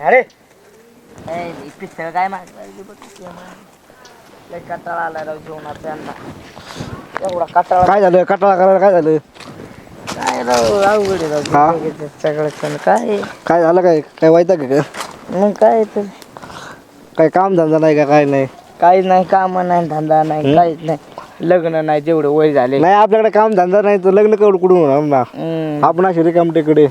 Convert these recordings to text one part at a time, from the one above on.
अरे. पिस्तळ काय मागवायची बघ ते मग. लय कटाळा आला राव जेवणाचा यांना. एवढा कटाळा. काय झालं? कटाळा करायला काय झालं? काय राव अवघड आहे हा? राव सगळं सण काय? काय झालं काय? काय व्हायचं का काय? मग काय तर. काय काम धंदा नाही का काय नाही? काहीच नाही काम नाही धंदा नाही काहीच नाही. लग्न नाही जेवढं वय झाले. नाही आपल्याकडे काम धंदा नाही तर लग्न करून कुठून होणार ना? हम्म. आपण अशी रिकामटेकडे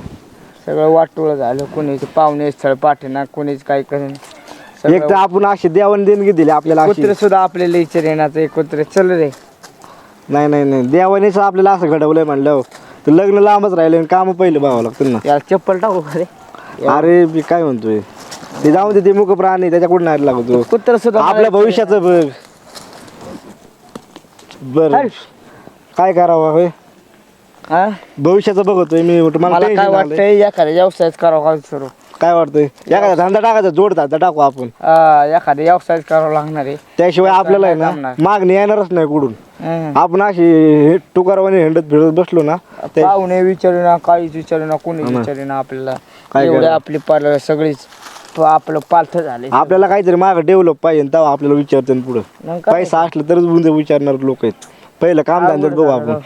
सगळं वाटोळं झालं. कोणीच पाहुणे स्थळ पाठेना कोणीच काय करेन एक तर आपण अशी देवाने देणगी दिली आपल्याला अशी. कुत्र सुद्धा आपल्याला विचार येण्याचं एक कुत्र चल रे. नाही नाही नाही. देवानेच आपल्याला असं घडवलंय म्हणलं तर लग्न लांबच राहिले काम पहिले बघावं लागतं ना. याला चप्पल टाकू का रे? अरे मी काय म्हणतोय? ते जाऊन दे ते मुख प्राणी त्याच्याकडून नाही लागतो कुत्र सुद्धा आपल्या भविष्याचं बघ. बर. हट. काय करावं होय हा? भविष्याचं बघतोय मी मला मला काय tension आलंय. वाटतंय एखाद्या व्यवसायच करावा का सुरू काय वाटतंय एखादा धंदा टाकायचा जोड धंदा टाकू आपण हा, एखाद्या व्यवसायच करावा लागणार आहे त्याशिवाय आपल्याला आहे ना जमणार. मागणी येणारच नाही कुठून हम्म. आपण अशी टुकारवाने हिंडत फिरत बसलो ना ते पाहुणे विचारू ना काहीच विचारू ना कोणी विचारू ना आपल्याला काय एवढे? आपली पार सगळीच आपलं पालथ झाले आपल्याला काहीतरी माग डेव्हलप पाहिजे तेव्हा आपल्याला विचारते पुढं मग काय? पैसा असलं तरच बुंदे विचारणार लोक आहेत पहिलं काम धंद्यात बघू आपण.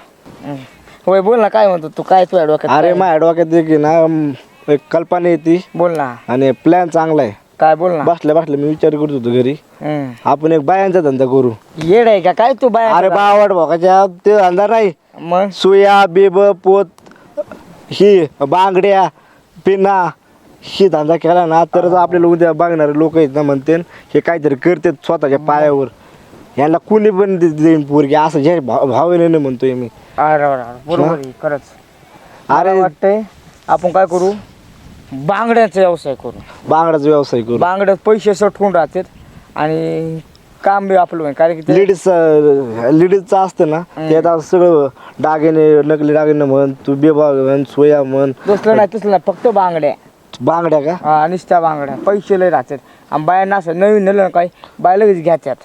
होय बोल ना काय म्हणतो तू? काय तुझ्या डोक्यात अरे काय? माझ्या डोक्यात एक आहे ना एक कल्पना येते बोल ना. आणि प्लॅन चांगला आहे. काय बोल ना. बसल्या बसल्या मी विचार करत होतो घरी. हम्म. आपण एक बायांचा धंदा करू. येड आहे का? काय तू बाय अरे बावड भाकाच्या ते धंदा नाही. मग? सुया बेब पोत ही बांगड्या पिना ही धंदा केला ना तरच आपल्याला उद्या बघणारे लोक आहेत ना म्हणते हे काहीतरी करतात स्वतःच्या पायावर. यांना कुणी पण दे- देईन पोरगी असं जे भाव भावनेने म्हणतोय मी. अरे अरे, अरे, बरोबर आहे खरंच. अरे. वाटतंय आपण काय करू? बांगड्याचा व्यवसाय करू. बांगडाचा व्यवसाय करू. बांगड्यात पैसे सटकून राहतात आणि काम बी आपलं होईल कारण की ते लेडीज लेडीजचं असतं ना त्यात असं सगळं दागिने नकली दागिने म्हण तू बेबा म्हण सोया म्हण. दुसरं नाही तसलं नाही फक्त बांगड्या. बांगड्या का? हा नुसत्या बांगड्या. पैसे लय राहतात. आणि बायांना असं नवीन नेलं काय बाय लगेच घ्यायच्यात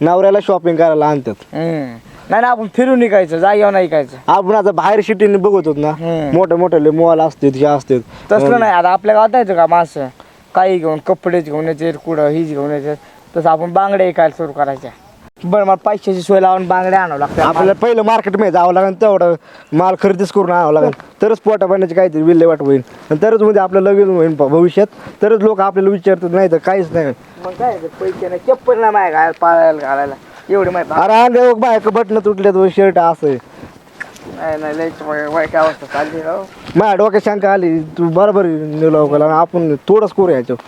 नवऱ्याला शॉपिंग करायला आणतात. हम्म. नाही ना आपण फिरून निघायचं जागेवर नाही ऐकायचं आपण आता बाहेर सिटीने बघत होत ना हम्म. मोठे मोठे मॉल असतात हे असतात. तसलं नाही आता आपल्या गावात यायचं का माणसं? काही घेऊन कपडेच घेऊन यायचे कुठं हीच घेऊन यायचे. तसं आपण बांगड्या ऐकायला सुरू करायच्या. बरं मला पैशाची सोय लावून बांगड्या आणावं लागतं आपल्याला पहिलं मार्केटमध्ये जावं लागेल तेवढं माल खरेदीच करून आणावं लागेल. तरच पोटा पाण्याची काहीतरी विल्हेवाट होईल. आणि तरच म्हणजे आपलं लगीन होईल भ- भविष्यात. तरच लोक आपल्याला विचारतात नाही तर काहीच नाही. मग काय पैसे नाही चप्पल नाही माय घालायला पाळायला घालायला. एवढे माहिती अरे अंग बायक बटणं तुटल्यात शर्ट असं. आहे. नाही नाही लयच वाईट अवस्था चालली राव माझ्या डोक्यात शंका आली तू बरोबर निवला आपण थोडंच करू याच्यावर.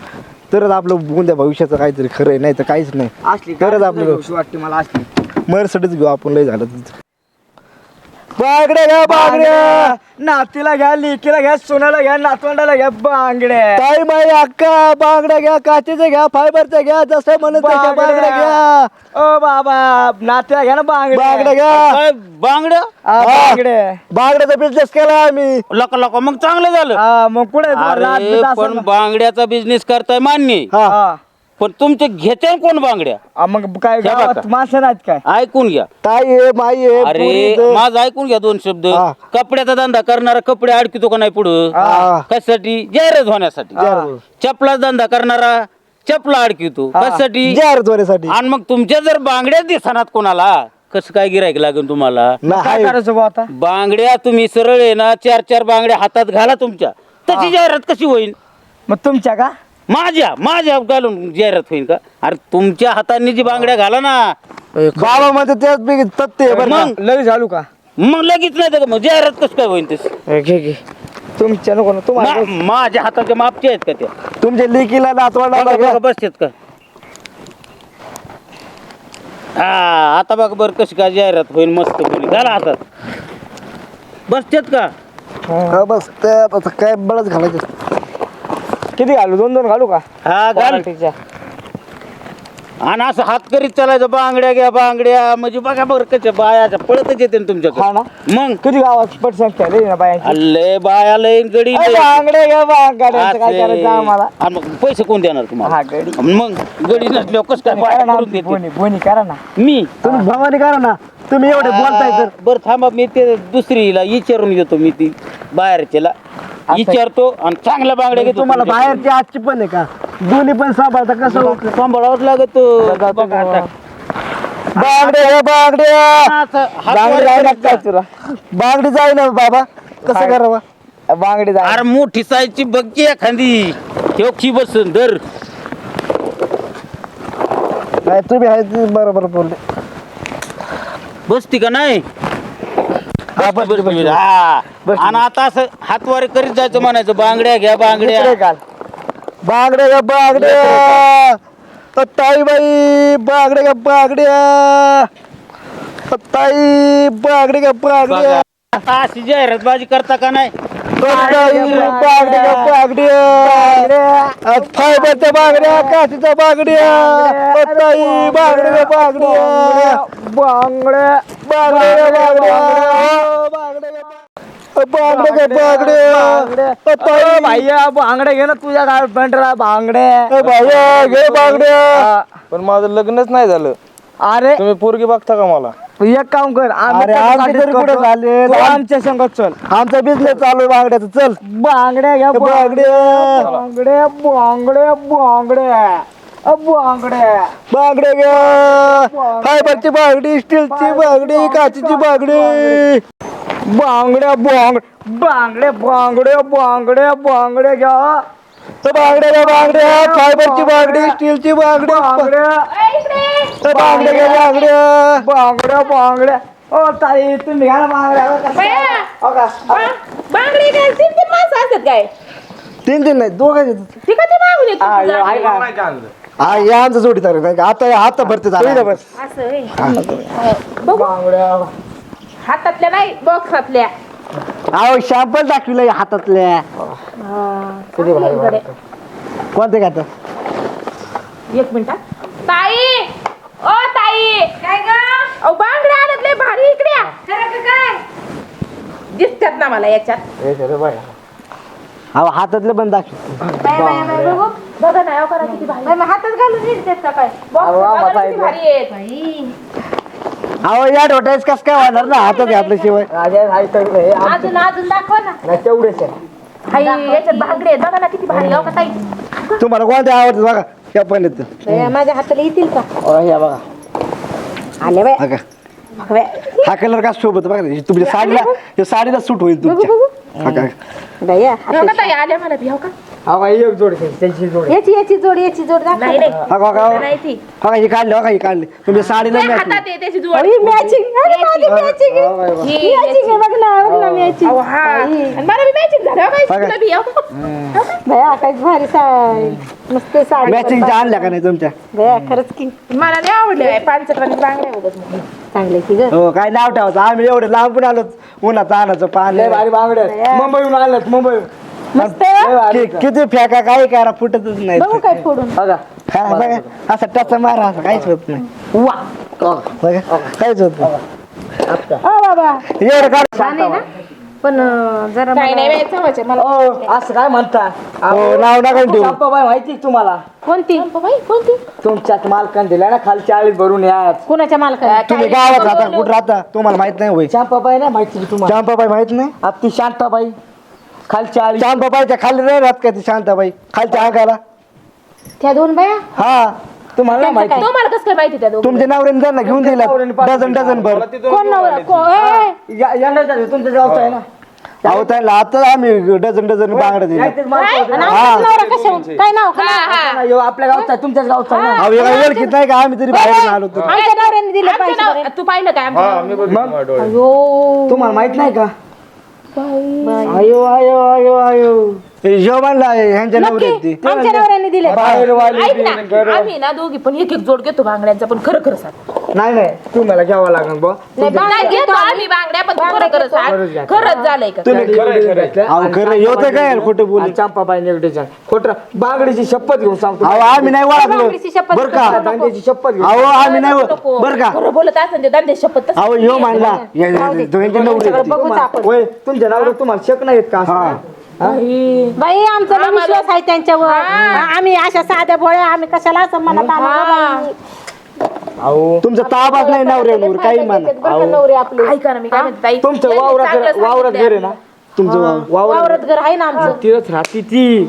तरच आपलं उद्या भविष्याचं काहीतरी खरं आहे नाही तर काहीच नाही. असली तरच काय गोष्ट वाटते मला असली. मर्सडीच घेऊ आपण लय झालं बागड्या घ्या बागड्या. नातीला घ्या लेकीला घ्या सोनाला घ्या नातवंडाला घ्या बांगड्या. ताई माई अक्का बांगड्या घ्या काचेच्या घ्या फायबरच्या घ्या जसं म्हणत तशा बांगड्या. घ्या. ओ बाबा नातीला घ्या ना बांगड्या. बांगड्या घ्या. काय बांगड हा, बांगड्या. बांगड्याचा बिझनेस केला आम्ही. लका लका मग चांगलं झालं. हा, मग कुठे अरे पण बांगड्याचा बिझनेस करताय मान्य. आहे. हा. पण तुमचे घेते कोण बांगड्या? मग काय गावात बघा. माणसं नाहीत काय? ऐकून घ्या. ताई आहे माई आहे अरे पोरी आहे. माझं ऐकून घ्या दोन शब्द. हा. कपड्याचा धंदा करणारा कपडे अडकितो का नाही पुढं? हा. कशासाठी? जाहिरात होण्यासाठी. जाहिरात. चपला धंदा करणारा चपला अडकितो. कशासाठी? जाहिरात होण्यासाठी. आणि मग तुमच्या जर बांगड्या दिसणार कोणाला कसं काय गिरायक लागेल तुम्हाला? नाही. काय करायचं बा आता? बांगड्या तुम्ही सरळ आहे ना चार चार बांगड्या हातात घाला तुमच्या. तशी जाहिरात कशी होईल? मग तुमच्या का? माझ्या माझ्या घालून जाहिरात होईल का? अरे तुमच्या हातांनी जी बांगड्या घाला ना. बाबा म्हणते त्याच पैकी तथ्य आहे बरं का? मग? लगेच झालू का? मग लगेच नाही तर मग जाहिरात कसं काय होईल तस हे घे घे. तुमच्या नको ना तुम्हाला माझ्या हाताच्या मापच्या आहेत का त्या? तुमच्या लेकीला नातवंडाला बघा, बघा, बसतेत का? हा आता बघ बर कशी काय जाहिरात होईल मस्त होईल. घाला हातात. बसतेत का? हा, बस आता काय बळच घालायचं. किती घालू? दोन दोन घालू का? हा घाल. क्वालिटीच्या. आणि असं हात करीत चालायचं बांगड्या घ्या बांगड्या. म्हणजे बघा बरं कशा बायाच्या पळतच येते ना हा तुमच्याकडे ना? मग? किती गावात ना बायांची? अल्ले बाया लय गडी अरे लय. बांगड्या घ्या बांगड्या. काय असे. करायचं आम्हाला? आणि मग पैसे कोण देणार तुम्हाला? हा गडी. मग गडी नसल्यावर कसं काय करा बाया ना करून देते? बोनी बोनी करा ना. मी? तुम्ही भवानी करा ना. तुम्ही एवढे बोलताय तर. बरं थांबा मी ते दुसरीला विचारून घेतो मी ती बाहेरच्याला. विचारतो आणि चांगल्या बांगड्या घेतो तुम्हाला बाहेरची आजची पण आहे का? दोन्ही पण सांभाळता कसं? सांभाळावंच लागत बघा आता. बांगड्या घ्या, बांगड्या. असं हात बांगडी वर जाय जा. तुला बांगडी ना बाबा. कसं करावं? बांगडी जाय अरे मोठी साईजची बघ एखादी. ठेव की बसून दर नाही तुम्ही आहे ते बरोबर बोलले. बसती का नाही? हा, बस, बस. हा. आणि आता असं हातवारे करीत जायचं म्हणायचं बांगड्या घ्या इकडे बांगड्या. घाल. बांगड्या घ्या बांगड्या. ताई बाई बांगड्या घ्या बांगड्या. ताई बांगड्या घ्या बांगड्या. आता अशी जाहिरातबाजी करता का नाही? ताई बांगड्या. फायबरच्या बांगड्या ताई घ्या बांगड्या. बांगड्या. बांगड्या घे ना तुझ्या गर्लफ्रेंडला बांगड्या भाया घे बांगड्या पण माझं लग्नच नाही झालं अरे. तुम्ही पोरगी बघता का मला? एक काम कर आम्ही अरे, आमचे त्याच्यासाठीच तरी कुठे करतो. झाले? तू आमच्या संगत चल. आमचा बिझनेस चालू आहे बांगड्याचा. चल. बांगड्या घ्या बांगड्या. बांगड्या बांगड्या बांगड्या. अ, घ्या फायबरची बांगडी स्टीलची बांगडी काचीची बांगडी बांगड्या बांग बांगड्या बांगड्या बांगड्या बांगड्या घ्या। तर बांगड्या घ्या बांगड्या फायबरची बांगडी स्टीलची बांगडी बांगड्या बांगड्या घ्या बांगड्या बांगड्या बांगड्या ओ ताई तुम्ही घ्या बांगड्या का? बाया, का? बा- बांगडी काय तीन तीन माणसं असतात काय? तीन तीन नाही दोघं ती कधी मागून येत हा, तुझं? यो, आहे? हा? आता आता भरते झालं. बस. असं होय. बघू. बांगड्या हातातल्या नाही बॉक्सातल्या. अहो शॅम्पल दाखविलं या हातातल्या. कोणते का आता एक मिनिट हा. ताई! ओ ताई! काय ग? अहो बांगड्या आल्यात लय भारी इकडे या. काय? दिसतात ना मला याच्यात. अहो हातातले पण दाखव. बघा. ना अहो, करा किती भारी. हातात घालून का काय? अहो, बघा ना किती. भारी आहेत. अहो या कस काय होणार ना हातात घातल्याशिवाय? राजा आहे तर हे आमचं- अजून अजून दाखवा ना. नाही तेवढेच आहे. हाय, याच्यात बांगडे आहेत. बघा ना किती भारी अहो का ताई तुम्हाला कोणते आवडतात बघा या पण येतं माझ्या हाताला येतील का? ओ, हे बघा. आले बाय हा का हा कलर का सोबत बघा हे तुमच्या साडीला हे साडीला सूट होईल तुमच्या. हा का आल्या मला हो का? एक जोड घे, त्यांची जोड घे. याची याची जोड याची जोड नाही हा नाही ती. हा का, हे काढले हा का हे काढले. तुमच्या साडीला त्या match हातात आहे त्याची जोड. हो, मॅचिंग मॅचिंग बघ ना बघ ना मॅचिंग. आणि मला बी मॅचिंग झालं काय बघा. तुला बी हो. का? भया काय भारी साडी मस्त साडी. मॅचिंगच्या आणल्या का नाही तुमच्या? भया खरंच की. मला नाही आवडले रंग उगत चांगले की ग? हो काय नाव ठेवायचं? आम्ही एवढे लांबून आलो उन्हाचं आणायचं पाणी लय भारी बांगड्या. आहेत. मुंबईहून आल्यात मुंबई मस्त कि- किती फेका काय करा फुटतच नाही. बघू काय फोडून. बघा. हा, बघा, असं टच मारा असं काहीच होत नाही. बघा, काहीच होत नाही. ओ बाबा. एवढं काढ. छान आहे ना? पण जरा काही नाही बाई, चवायचे मला ओ, असं काय म्हणता? हो नाव नका ठेवू. बाई माहिती का तुम्हाला? कोणती? बाई कोणती? तुमच्यात मालकान दिला ना खाली चाळीस भरून यात. कोणाच्या मालका तुम्ही गावात राहता कुठं राहता तुम्हाला माहीत नाही होय. चांपाबाई ना माहिती का तुम्हाला. शांताबाई माहीत नाही? आपली शांताबाई खाली चाळीस. शांताबाईच्या खाली नाही राहत का ती शांताबाई? खालच्या अंगाला? त्या दोन बाया? हा. तुम्हाला नाही माहिती. तुम्हाला कसं काय माहिती त्या दोघं? तुमच्या नवऱ्याने त्यांना घेऊन दिला. डझन डझन भर. कोण नवरा? को- ए, या- यांना झालं, तुमच्या गावचं आहे ना. अहो त्याला आता आम्ही डझन डझन बांगडा दिला यायचेच माणसं होते ना. आणि आमचाच नवरा कशाहून काय नाव? काय? नाव? नाही, ह्यो आपल्या गावचा आहे, तुमच्याच गावचा आहे ना. अहो एका ओळखीत नाही का? आम्ही तरी बाहेर आलो तर आमच्या नवऱ्याने दिलं पाहिजे तू पाहिलं काय? अयो. तुम्हाला माहीत नाही का? Bye. Bye. Ayo, ayo, ayo, ayo. म्हणला ह्यांच्या नवऱ्यात ती आमच्या नवऱ्याने दिले. बाहेर वाली ऐक ना आम्ही ना दोघी पण एक एक जोड घेतो बांगड्यांचा पण खरं खरं सांग. नाही नाही. तुम्हाला घ्यावं लागेल बुवा. नाही घेतो आम्ही बांगड्या पण तू खरं खरं सांग. खरंच झालंय का? तुम्ही घेतल्या. अहो खरं होतं काय खोटं बोल आणि चंपाबाई निगडीच्या खोटं बांगडीची शपथ घेऊन सांगतो. अहो आम्ही नाही बांगडीची ओळखलो शपथ बर का? शपथ घेऊन अहो आम्ही नाही नको. बर का? खरं बोलत असेल ते दांडे शपथ तसं अहो ह्यो बघूच आपण. होय तुमच्या नावावर तुम्हाला शक नाही येत का असं? हा. बाई. आमचा लय विश्वास आहे त्यांच्यावर. आम्ही अशा साध्या भोळ्या आम्ही कशाला असं म्हणत आलो अहो तुमचा ताबाच नाही नवऱ्यावर काही म्हणा. नवरे आपले. ऐका ना मी काय म्हणते ताई तुमचं यांनी वावरात चांगलं वावरात. घर आहे ना? तुमचं वावर. वावर वावरात घर आहे ना आमचं? तिथंच राहते ती.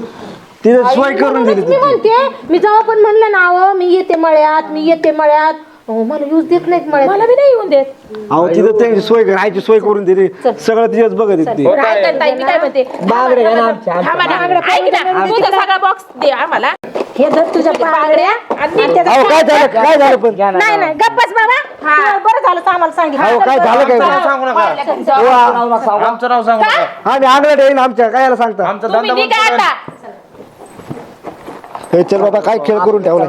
तिथे सोय करून दिली म्हणूनच मी म्हणते मी जेव्हा पण म्हणलं ना अहो मी येते मळ्यात मी येते मळ्यात. अहो, मला यूज देत नाहीत मळ्यात. मला बी नाही येऊन देत. अहो तिथं त्यांची सोय राहायची सोय करून दिली सगळं तिथेच बघत आहेत ते. काय करताय? मी काय म्हणते? बांगडे आहे ना आमच्या थांबा ना, ऐक ना. तुझा सगळा बॉक्स दे आम्हाला. हे धर तुझ्या बांगड्या आणि आणि त्याचा अहो काय झालं? काय झालं पण? घ्या ना. नाही नाही. गप्पच बाबा तुला बरं झालं तर आम्हाला सांगितलं अहो काय झालं काय सांगू नका. आमचं नाव सांगू नका. आणि अंगलट येईन आमच्या काय? याला सांगता. आमचा तुम्ही धंदा निघा बंद करा. आता हे चल बाबा काय खेळ करून ठेवला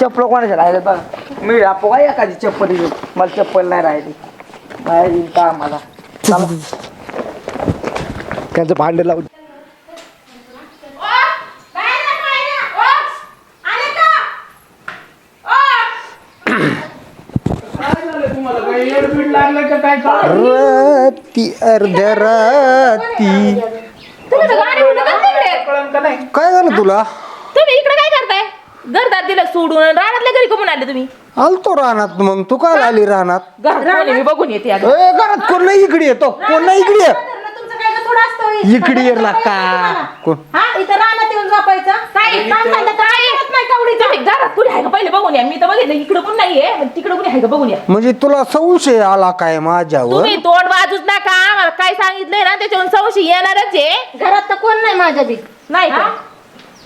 चप्पल कोणाच्या राहिले बघ. मी आपो काय एखादी चप्पल घेऊन? मला चप्पल नाही राहिली. बाहेर येईल का आम्हाला? त्यांचं भांडे लावून. राती अर्ध्या राती. तुम्ही तर. काय झालं तुला तुम्ही इकडे काय करताय घरदार दिलं सोडून रानातल्या घरी कमून आले तुम्ही? आलतो रानात मग तू काय आली रानात? घरात कोणी मी बघून येते. ए, घरात कोण नाही? इकडे येतो कोण नाही? इकडे ये. का इकडे ये ला का? कोण? हा इथं रानात येऊन झोपायचं. काय काम तर करत नाही कवडीचं. तुम्ही घरात कुणी आहे का? पहिले बघून या. मी तर बघितलं इकडे पण नाहीये. पण तिकडे कुणी आहे का? बघून या. म्हणजे तुला संशय आला काय माझ्यावर? तुम्ही तोंड वाजूच नका. मला काय सांगितलंय ना त्याच्यावरून सवशी येणारच आहे. घरात तर कोण नाही माझ्या बी. नाही का?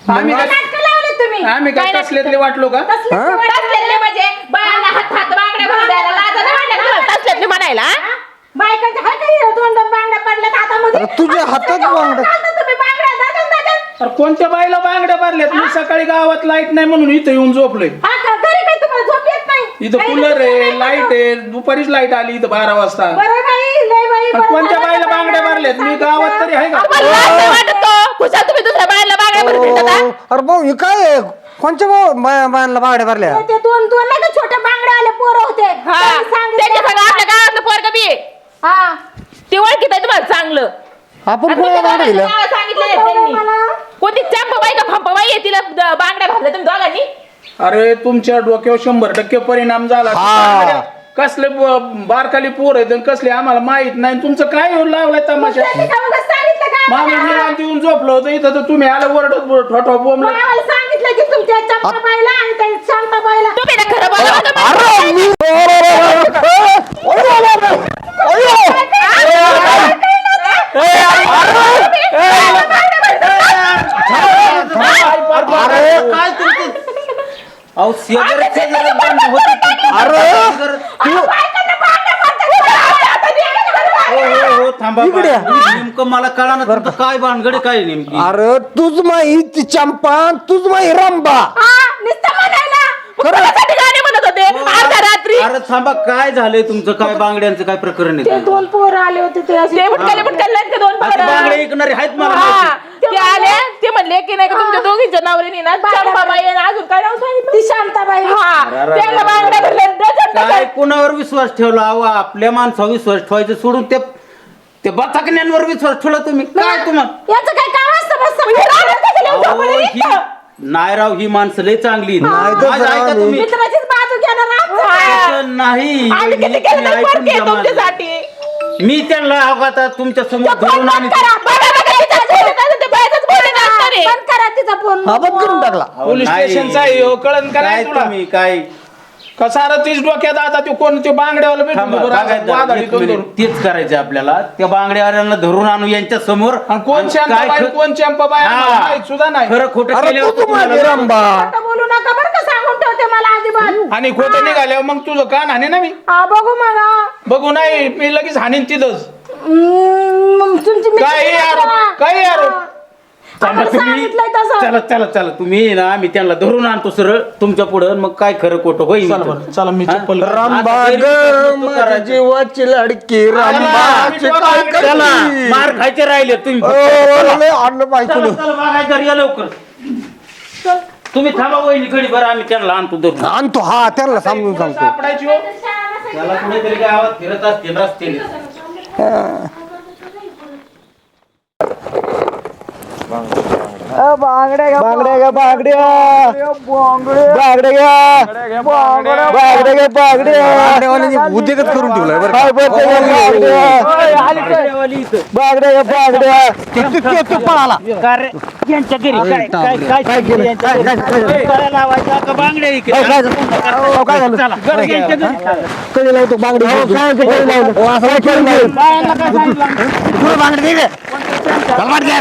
आम्ही काय नाटकं लावले तुम्ही? आम्ही काय तसल्यातले वाटलो का? कसले हा? तसल्यातले म्हणजे? बाळाला हात हात बांगड्या भरून द्यायला लाजा नाही वाटत तुम्हाला? तसल्यातले म्हणायला? हा? बायकांच्या हाय काही दोन दोन बांगड्या पडल्यात हातामध्ये? अरे तुझ्या हातात बांगड्या- घालता तुम्ही? बांगड्या दादन दादन तर कोणत्या बाईला बांगड्या भरल्यात मी सकाळी गावात लाइट नाही म्हणून इथं येऊन झोपलोय. हा का? घरी काही तुम्हाला झोप येत नाही? इथं कूलर आहे लाइट आहे दुपारीच लाइट आली इथं बारा वाजता. बरं बाई लय बाई पण बरं कोणत्या झालं बाईला तर बांगड्या भरल्यात मी गावात तरी आहे का? तुम्हाला लाज नाही वाटत का? खुशाल तुम्ही दुसऱ्या बाळाला बांगड्या भरून फिरता का? अरे भाऊ हे काय आहे? कोणच्या भाऊ बायांना बांगड्या भरल्या ते दोन दोन नाही का छोट्या बांगड्या आले पोरं होते हा त्यांनी सांगितलं त्याच्या सगळं आपल्या गावातलं पोरग बी आहे. हा ते ओळखीत आहे तुम्हाला चांगलं आपण आणि कोणाला तुमच्या बांगड्या दिल्या नावं सांगितलेलं आहे कळलं त्यांनी मला. कोणती चंपाबाई का फंपाबाई आहे तिला द- बांगड्या घातल्या तुम्ही दोघांनी अरे तुमच्या डोक्यावर शंभर टक्के परिणाम झाला हा. कसले ब- बारकाली पोर आहेत आणि कसले आम्हाला माहीत नाही तुमचं काय येऊन लावलाय तमाशा त्यांनी का उगाच सांगितलं का मामी आम्हाला? निवांत येऊन झोपलो होतो इथं तर तुम्ही आलं वरडत ठोठो मग बोंबलं आम्हाला सांगितलं की तुमच्या चंपाबाईला आणि त्या शांताबाईला तुम्ही ना खरं बोला होतं मला. अरे मी काय तुमचं अहो शेजारी भांडणं होती ती- अरे हो हो हो थांबा इकडे या. बा. नेमकं मला कळा ना तुमचं काय भानगड काय नेमकी? अरे तुझ माही ती चंपा तुझ माही रंबा. हा, नुसतं म्हणायला. मग कोणासाठी गाणे म्हणत होते. अर्ध्या रात्री. अरे थांबा काय झालंय तुमचं? काय बांगड्यांचं काय प्रकरण ते आहे दोन पोरं आले होते ते असे. ते दोन आता पोरं. आहेत मला हा, माहिती. ते आले ते म्हणले की नाही का तुमच्या दोघींच्या नवऱ्याने ना चंपाबाई आणि अजून काय नाव सांगितलं? ती शांताबाई. हा. त्यांना बांगड्या भरल्या डझन काय डझन. कुणावर विश्वास ठेवला? अहो आपल्या माणसावर विश्वास ठेवायचं सोडून ते ते बथकण्यांवर विश्वास ठेवला तुम्ही. काय तुम्हाला? याचं काय काम असतं बस? म्हणजे रानात कशाला येऊन अहो, झोपले ही? नाही राव ही माणसं लय चांगली. आहेत. नाही तर माझं ऐका राव, तुम्ही. मित्राचीच बाजू घेणार आमचं. काय? तसं नाही. आणि किती मी- केलं मी तर ऐकून फरक आहे घ्या माझं. तुमच्यासाठी. मी त्यांना अहो आता तुमच्यासमोर धरून आणि हा बंद करून टाकला. अहो, पोलीस नाही. स्टेशनचा आहे कळन का नाही काय तुला? तुम्ही काय? कसार तीच डोक्यात आता ते कोण ते बांगड्यावाला भेटून थांबा, देतो, एक दोन मिनिट. तेच करायचं आपल्याला. त्या बांगड्यावाल्यांना धरून आणू यांच्या समोर. आणि कोण आणि शांत काय बाई ख- कोण चंपा बाई आम्हाला हा. माहीत सुद्धा नाही. खरं खोटं अरे केल्यावर तुम्हाला- रंबा? बोलू नका बरं का सांगून ठेवते मला अजिबात. आणि खोटं निघाल्यावर मग तुझं कान हाणे ना मी. हा बघू मग हा. बघू नाही मी लगेच हाणीन तिथंच. हम्म, मग तुमची मित्र काही. आरोप काही आरोप आम्हाला तुम्ही. सांगितलंय तसं. चला चला चला. तुम्ही ना मी त्यांना धरून आणतो सरळ. तुमच्या पुढं मग काय खरं खोटं होईल चला बरं, चला मी हा? चप्पल माझ्या. जीवाची लडकी रंबाची काय चला करती? मार खायचे राहिले तुम्ही ओ, लय आणलं पाहिजे चला चला बघायचं घरी या लवकर. तुम्ही थांबा वहिनी घडी बरं आम्ही त्यांना आणतो धरून. आणतो हा त्यांना समजून सांगतो. सापडायची हो. त्याला कुणीतरी गावात फिरत असतील रस्त्याने. अ, बांगड्या घ्या बांगड्या बांगड्या बांगड्या घ्या. बांगड्या घ्या. उद्योगच करून बांगड्या घ्या बांगड्या तू पळाला बांगड्या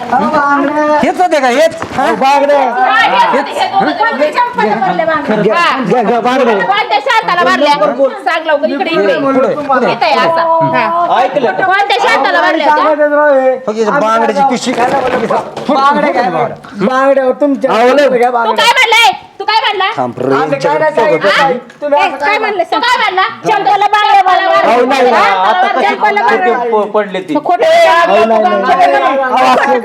हेच होते का? हेच? बागडे बांगड्याची पिशी तू काय तू काय काय म्हणलं पडले ती. खोटे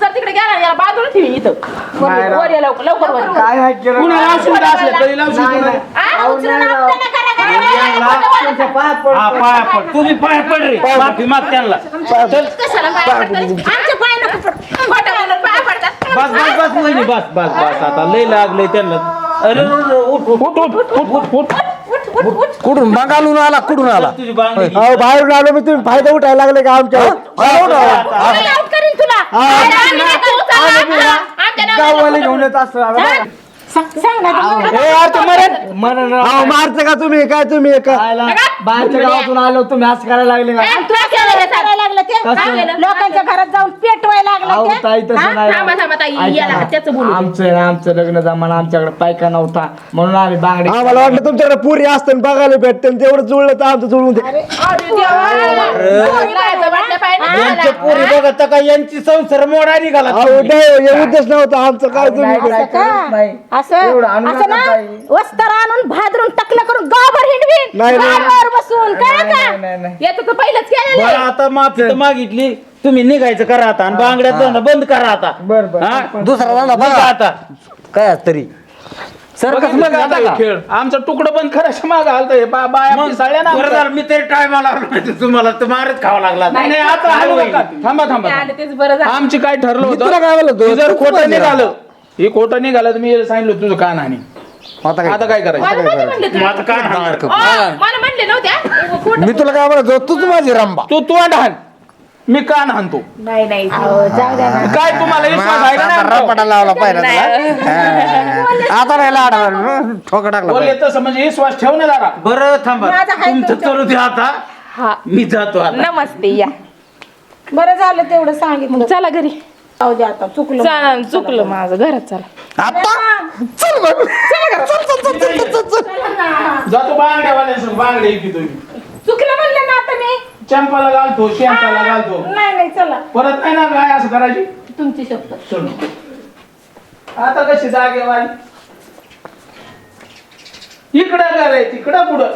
जर तिकडे गेला ना, याला बाजूला ठेवी इथं वर नाही लवकर लवकर वर काय नाही केलं कुणाला औषध तरी लावशील तुम्ही पाया पड माफी माग त्यांना कशाला पाया बस बस बस बस बस बस आता लय लागलंय त्यांना अरे उठ उठ उठ उठ उठ कुठून? बंगालून आला कुठून आला? तुझी बांगडी घे. अहो बाहेरून आलो मी तुम्ही फायदा उठायला लागले का आमच्या मी आउट करीन तुला. आम्ही नाही का उचलला? हा, आमच्या नावाला. गाववाले घेऊन येत असतो. सांग सांग ना मरण अहो मारते का तुम्ही? काय तुम्ही का बाहेरच्या गावातून आलो तुम्ही असं करायला लागले का? लोकांच्या घरात जाऊन पेटवायला अहो लागलं ते ताई तसं नाही थांबा थांबा ताई ऐका याला ना. त्याचं बोलू दे. आमचं आहे आमचं लग्न जमाना आमच्याकडे पायका नव्हता म्हणून आम्ही बांगडे आम्हाला वाटलं तुमच्याकडे पुरी असतं बघायला भेटते तेवढं जुळलं तर आमचं जुळून दे अरे देवा. लायचं वाटलं पाहिजे. यांच्या पोरी बघत का यांची संसार मोडा निघाला अहो नाही हे उद्देश नव्हता आमचं काय तुम्ही नाही, का? नाही. असं असं ना. वस्त्र आणून भादरून टकलं करून गावभर हिंडवीन नाही, नाही. गावावर बसून का तर पहिलंच केलेलं बरं आहे. आता माफी तर मागितली तुम्ही निघायचं करा आता आणि बांगड्यात धंदा बंद करा आता. बर बर. हा? दुसरा धंदा निघा बघा. आता. काय असं तरी. सर्कस आता का? हे खेळ? आमचं तुकडं पण खरंच माग आलत हे बा- बाया ना बरं आमच्या. झालं, मी तरी टायमाला आलो नाही तर तुम्हाला तर मारच खावा लागला नाही नाही आता हलू नका. थांबा थांबा ते आले थांबा. तेच बरं झालं. आमची काय ठरलं मी तुला काय होतो? की जर खोटं निघालं हे खोटं निघालं तर मी सांगितलं तुझं कान आणि. आता काय आता काय करायचं? मला म्हणले तुम्ही. काय हाणणार? अ, मला म्हणले नव्हत्या. खोटं मी तुला काय म्हणत तूच माझी रंबा. तू तोंड हाण मी कान हाणतो. नाही नाही. जाऊ द्या ना. काय तुम्हाला विश्वास आहे का नाही आमच्यावर? रपाटा लावला तुला आता नाही लाडा ठोका टाकला बोलले तसं म्हणजे विश्वास ठेव ना जरा. बरं थांबा. माझा हाय तुमचं तुमच्या- चालू द्या आता. हा. मी जातो आता. नमस्ते या. बरं झालं तेवढं सांगितलं. चला घरी. जाऊ द्या आता चुकलं. चला चुकलं माझं. घरात चला. आता? चल चल चल चल चल चल चल चल जातो बांगड्यावाल्या बांगडे इथे तुम्ही चुकलं म्हणलं ना आता मी. चंपाला घालतो शेंटाला घालतो नाही नाही चला. परत नाही ना काय असं करायची? तुमची शब्द चल आता कशी जागेवाली? इकडं आहे तिकडं पुढं.